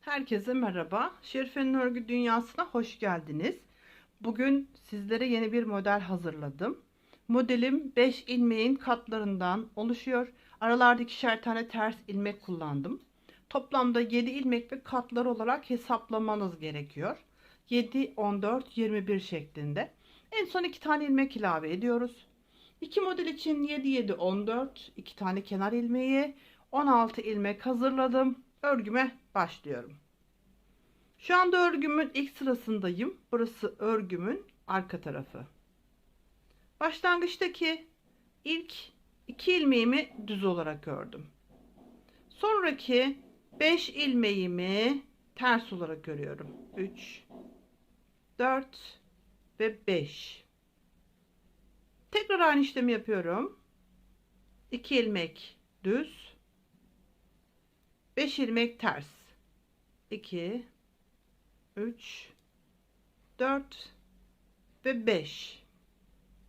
Herkese merhaba. Şerife'nin örgü dünyasına hoş geldiniz. Bugün sizlere yeni bir model hazırladım. Modelim 5 ilmeğin katlarından oluşuyor. Aralarda ikişer tane ters ilmek kullandım. Toplamda 7 ilmek ve katlar olarak hesaplamanız gerekiyor. 7, 14, 21 şeklinde. En son 2 tane ilmek ilave ediyoruz. İki model için 7, 7, 14, 2 tane kenar ilmeği, 16 ilmek hazırladım. Örgüme başlıyorum. Şu anda örgümün ilk sırasındayım. Burası örgümün arka tarafı. Başlangıçtaki ilk iki ilmeğimi düz olarak ördüm. Sonraki 5 ilmeğimi ters olarak örüyorum. 3 4 ve 5. Tekrar aynı işlemi yapıyorum. 2 ilmek düz 5 ilmek ters. 2 3 4 ve 5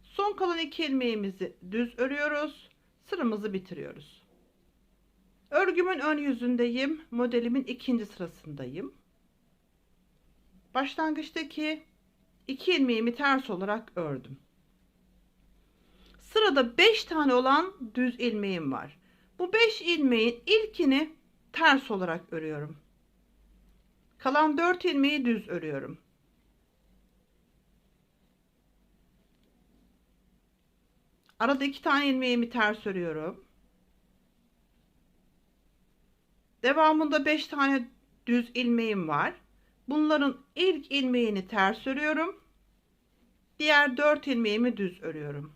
son kalan iki ilmeğimizi düz örüyoruz. Sıramızı bitiriyoruz. Örgümün ön yüzündeyim. Modelimin ikinci sırasındayım. Başlangıçtaki iki ilmeğimi ters olarak ördüm. Sırada 5 tane olan düz ilmeğim var. Bu 5 ilmeğin ilkini ters olarak örüyorum. Kalan 4 ilmeği düz örüyorum. Arada iki tane ilmeğimi ters örüyorum. Devamında 5 tane düz ilmeğim var. Bunların ilk ilmeğini ters örüyorum. Diğer 4 ilmeğimi düz örüyorum.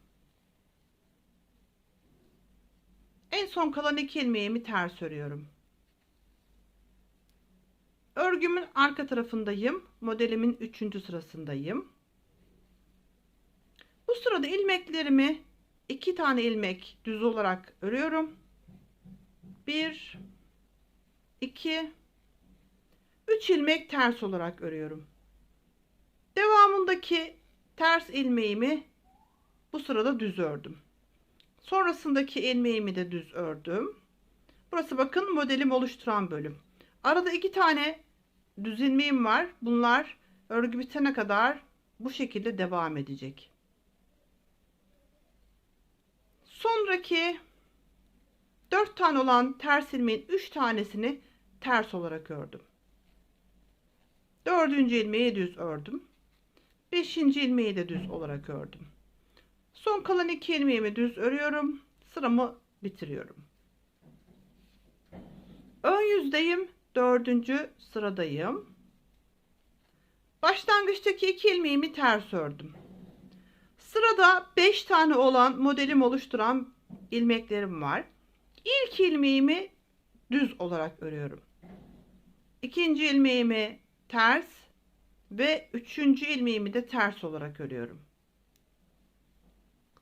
En son kalan iki ilmeğimi ters örüyorum. Örgümün arka tarafındayım. Modelimin üçüncü sırasındayım. Bu sırada ilmeklerimi iki tane ilmek düz olarak örüyorum. Bir, iki, üç ilmek ters olarak örüyorum. Devamındaki ters ilmeğimi bu sırada düz ördüm. Sonrasındaki ilmeğimi de düz ördüm. Burası bakın modelim oluşturan bölüm. Arada iki tane düz ilmeğim var. Bunlar örgü bitene kadar bu şekilde devam edecek. Sonraki 4 tane olan ters ilmeğin 3 tanesini ters olarak ördüm. Dördüncü ilmeği düz ördüm. Beşinci ilmeği de düz olarak ördüm. Son kalan iki ilmeğimi düz örüyorum. Sıramı bitiriyorum. Ön yüzdeyim. Dördüncü sıradayım. Başlangıçtaki iki ilmeğimi ters ördüm. Sırada 5 tane olan modelim oluşturan ilmeklerim var. İlk ilmeğimi düz olarak örüyorum. İkinci ilmeğimi ters ve üçüncü ilmeğimi de ters olarak örüyorum.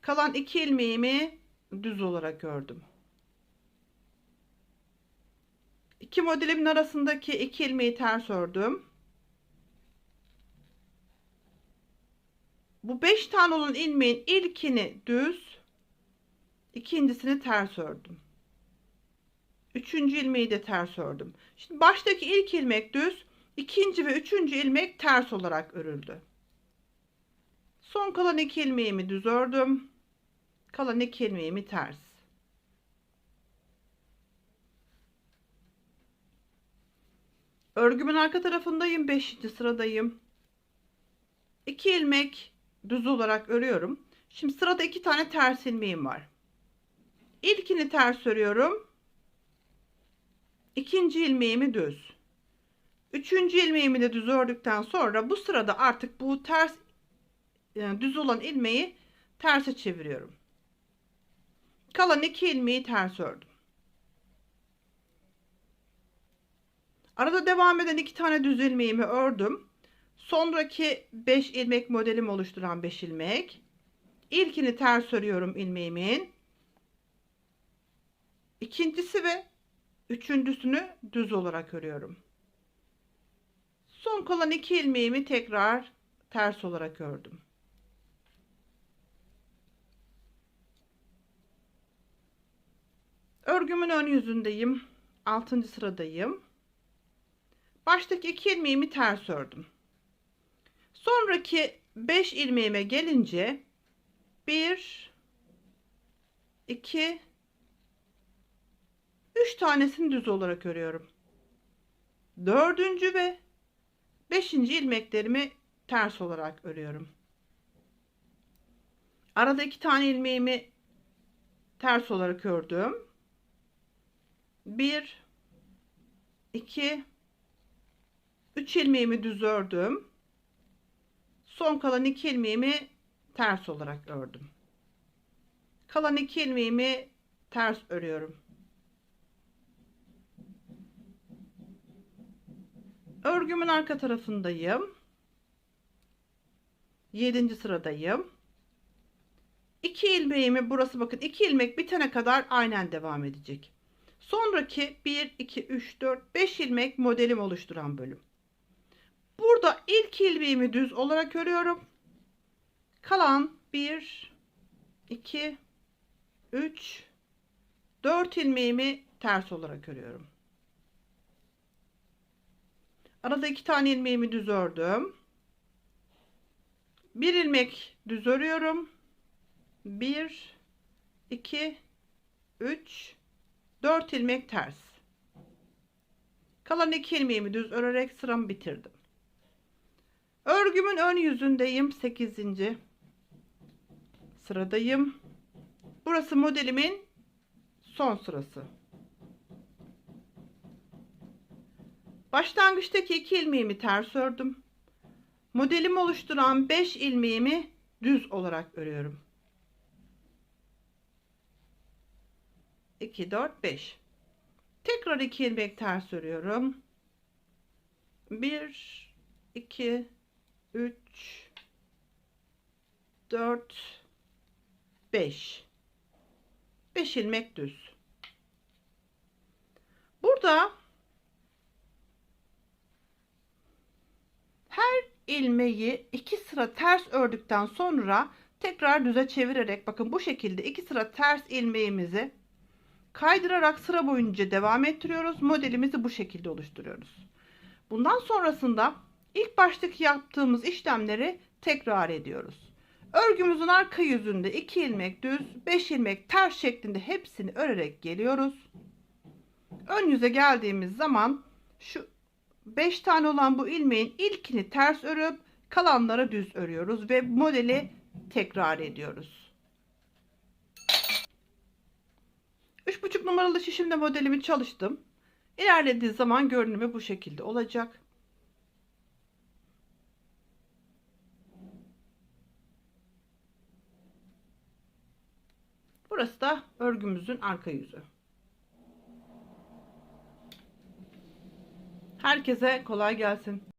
Kalan iki ilmeğimi düz olarak ördüm. İki modelimin arasındaki iki ilmeği ters ördüm. Bu beş tane olan ilmeğin ilkini düz, ikincisini ters ördüm. Üçüncü ilmeği de ters ördüm. Şimdi baştaki ilk ilmek düz, ikinci ve üçüncü ilmek ters olarak örüldü. Son kalan iki ilmeğimi düz ördüm. Kalan iki ilmeğimi ters. Örgümün arka tarafındayım. 5. sıradayım. 2 ilmek düz olarak örüyorum. Şimdi sırada iki tane ters ilmeğim var. İlkini ters örüyorum. İkinci ilmeğimi düz. Üçüncü ilmeğimi de düz ördükten sonra bu sırada artık bu ters yani düz olan ilmeği terse çeviriyorum. Kalan iki ilmeği ters ördüm. Arada devam eden iki tane düz ilmeğimi ördüm. Sonraki 5 ilmek modelim oluşturan 5 ilmek. İlkini ters örüyorum ilmeğimin. İkincisi ve üçüncüsünü düz olarak örüyorum. Son kalan iki ilmeğimi tekrar ters olarak ördüm. Örgümün ön yüzündeyim. 6. sıradayım. Baştaki iki ilmeğimi ters ördüm. Sonraki 5 ilmeğime gelince 1 2 3 tanesini düz olarak örüyorum. Dördüncü ve beşinci ilmeklerimi ters olarak örüyorum. Arada iki tane ilmeğimi ters olarak ördüm. 1 2 3 ilmeğimi düz ördüm. Son kalan iki ilmeğimi ters olarak ördüm. Kalan iki ilmeğimi ters örüyorum. Örgümün arka tarafındayım. 7. sıradayım. 2 ilmeğimi burası bakın 2 ilmek bitene kadar aynen devam edecek. Sonraki 1 2 3 4 5 ilmek modelim oluşturan bölüm. Burada ilk ilmeğimi düz olarak örüyorum. Kalan 1 2 3 4 ilmeğimi ters olarak örüyorum. Arada iki tane ilmeğimi düz ördüm. Bir ilmek düz örüyorum. 1 2 3 4 ilmek ters. Kalan iki ilmeğimi düz örerek sıramı bitirdim. Örgümün ön yüzündeyim. 8. sıradayım. Burası modelimin son sırası. Başlangıçtaki iki ilmeğimi ters ördüm. Modelimi oluşturan 5 ilmeğimi düz olarak örüyorum. 2 4 5. Tekrar 2 ilmek ters örüyorum. 1 2 3 4 5 5 ilmek düz. Burada her ilmeği iki sıra ters ördükten sonra tekrar düze çevirerek bakın bu şekilde iki sıra ters ilmeğimizi kaydırarak sıra boyunca devam ettiriyoruz. Modelimizi bu şekilde oluşturuyoruz. Bundan sonrasında ilk baştaki yaptığımız işlemleri tekrar ediyoruz. Örgümüzün arka yüzünde 2 ilmek düz, 5 ilmek ters şeklinde hepsini örerek geliyoruz. Ön yüze geldiğimiz zaman şu 5 tane olan bu ilmeğin ilkini ters örüp kalanları düz örüyoruz ve modeli tekrar ediyoruz. 3,5 numaralı şişimde modelimi çalıştım. İlerlediği zaman görünümü bu şekilde olacak. Burası da örgümüzün arka yüzü. Herkese kolay gelsin.